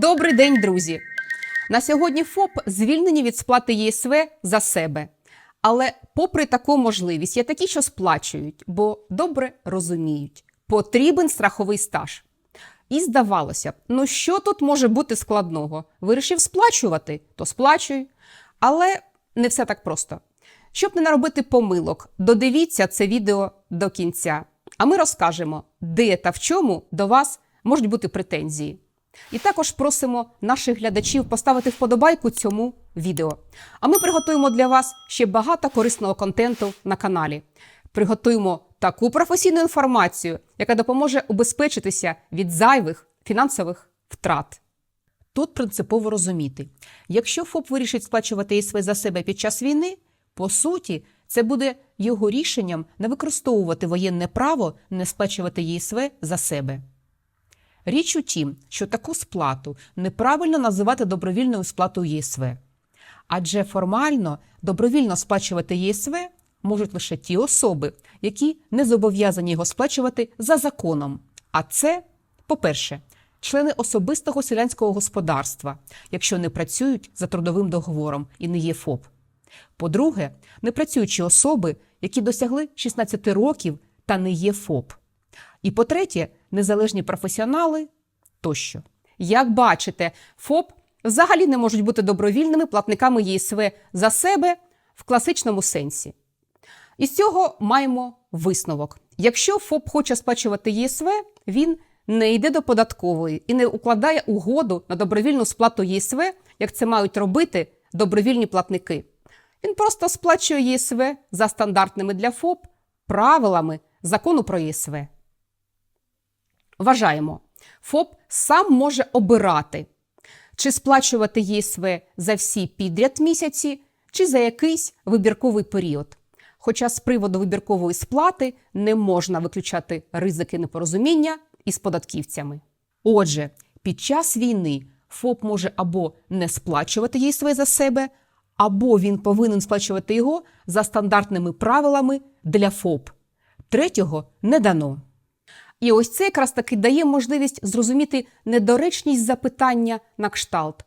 Добрий день, друзі! На сьогодні ФОП звільнені від сплати ЄСВ за себе. Але, попри таку можливість, є такі, що сплачують, бо добре розуміють, потрібен страховий стаж. І здавалося б, ну що тут може бути складного? Вирішив сплачувати, то сплачуй. Але не все так просто. Щоб не наробити помилок, додивіться це відео до кінця. А ми розкажемо, де та в чому до вас можуть бути претензії. І також просимо наших глядачів поставити вподобайку цьому відео. А ми приготуємо для вас ще багато корисного контенту на каналі. Приготуємо таку професійну інформацію, яка допоможе убезпечитися від зайвих фінансових втрат. Тут принципово розуміти, якщо ФОП вирішить сплачувати ЄСВ за себе під час війни, по суті, це буде його рішенням не використовувати воєнне право не сплачувати ЄСВ за себе. Річ у тім, що таку сплату неправильно називати добровільною сплатою ЄСВ. Адже формально добровільно сплачувати ЄСВ можуть лише ті особи, які не зобов'язані його сплачувати за законом. А це, по-перше, члени особистого селянського господарства, якщо не працюють за трудовим договором і не є ФОП. По-друге, непрацюючі особи, які досягли 16 років та не є ФОП. І по-третє, незалежні професіонали тощо. Як бачите, ФОП взагалі не можуть бути добровільними платниками ЄСВ за себе в класичному сенсі. Із цього маємо висновок. Якщо ФОП хоче сплачувати ЄСВ, він не йде до податкової і не укладає угоду на добровільну сплату ЄСВ, як це мають робити добровільні платники. Він просто сплачує ЄСВ за стандартними для ФОП правилами закону про ЄСВ. Вважаємо, ФОП сам може обирати, чи сплачувати ЄСВ за всі підряд місяці, чи за якийсь вибірковий період. Хоча з приводу вибіркової сплати не можна виключати ризики непорозуміння із податківцями. Отже, під час війни ФОП може або не сплачувати ЄСВ за себе, або він повинен сплачувати його за стандартними правилами для ФОП. Третього не дано. І ось це якраз таки дає можливість зрозуміти недоречність запитання на кшталт.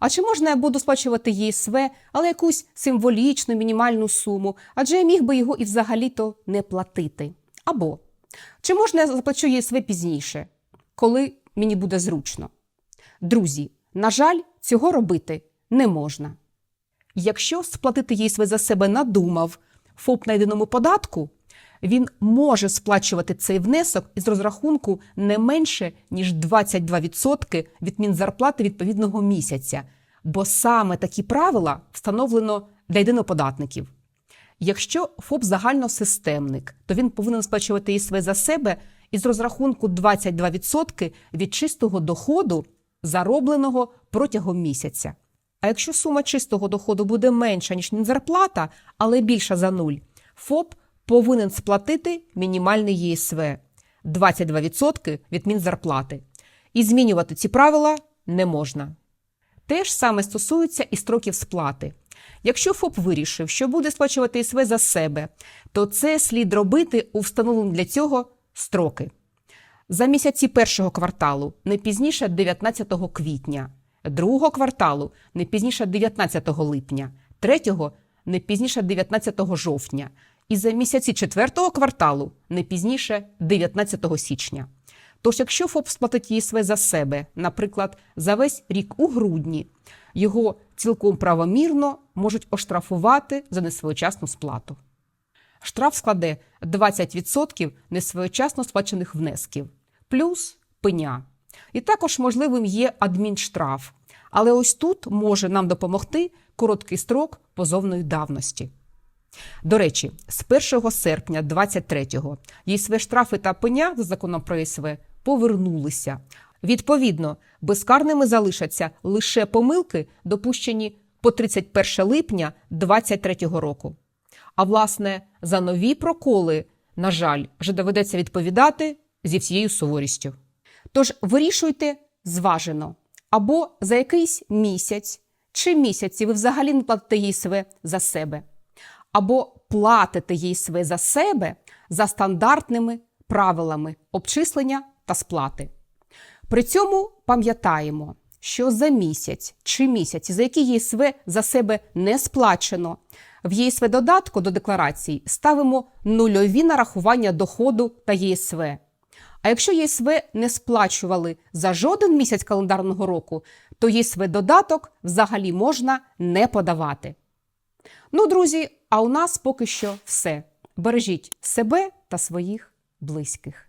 А чи можна я буду сплачувати ЄСВ, але якусь символічну мінімальну суму, адже я міг би його і взагалі-то не платити? Або чи можна я заплачу ЄСВ пізніше, коли мені буде зручно? Друзі, на жаль, цього робити не можна. Якщо сплатити ЄСВ за себе надумав ФОП на єдиному податку, він може сплачувати цей внесок із розрахунку не менше, ніж 22% від мінзарплати відповідного місяця, бо саме такі правила встановлено для єдиноподатників. Якщо ФОП загальносистемник, то він повинен сплачувати ЄСВ за себе із розрахунку 22% від чистого доходу, заробленого протягом місяця. А якщо сума чистого доходу буде менша, ніж мінзарплата, але більша за нуль, ФОП повинен сплатити мінімальний ЄСВ 22% від мінзарплати. І змінювати ці правила не можна. Те ж саме стосується і строків сплати. Якщо ФОП вирішив, що буде сплачувати ЄСВ за себе, то це слід робити у встановлені для цього строки. За місяці першого кварталу не пізніше 19 квітня, другого кварталу не пізніше 19 липня, третього не пізніше 19 жовтня, і за місяці четвертого кварталу не пізніше 19 січня. Тож, якщо ФОП сплатить ЄСВ за себе, наприклад, за весь рік у грудні, його цілком правомірно можуть оштрафувати за несвоєчасну сплату. Штраф складе 20% несвоєчасно сплачених внесків, плюс пеня. І також можливим є адмінштраф. Але ось тут може нам допомогти короткий строк позовної давності. До речі, з 1 серпня 23-го ЄСВ штрафи та пеня за законом про ЄСВ повернулися. Відповідно, безкарними залишаться лише помилки, допущені по 31 липня 23-го року. А власне, за нові проколи, на жаль, вже доведеться відповідати зі всією суворістю. Тож вирішуйте зважено або за якийсь місяць чи місяці ви взагалі не платите ЄСВ за себе або платите ЄСВ за себе за стандартними правилами обчислення та сплати. При цьому пам'ятаємо, що за місяць чи місяці, за які ЄСВ за себе не сплачено, в ЄСВ додатку до декларації ставимо нульові нарахування доходу та ЄСВ. А якщо ЄСВ не сплачували за жоден місяць календарного року, то ЄСВ додаток взагалі можна не подавати. Ну, друзі, а у нас поки що все. Бережіть себе та своїх близьких.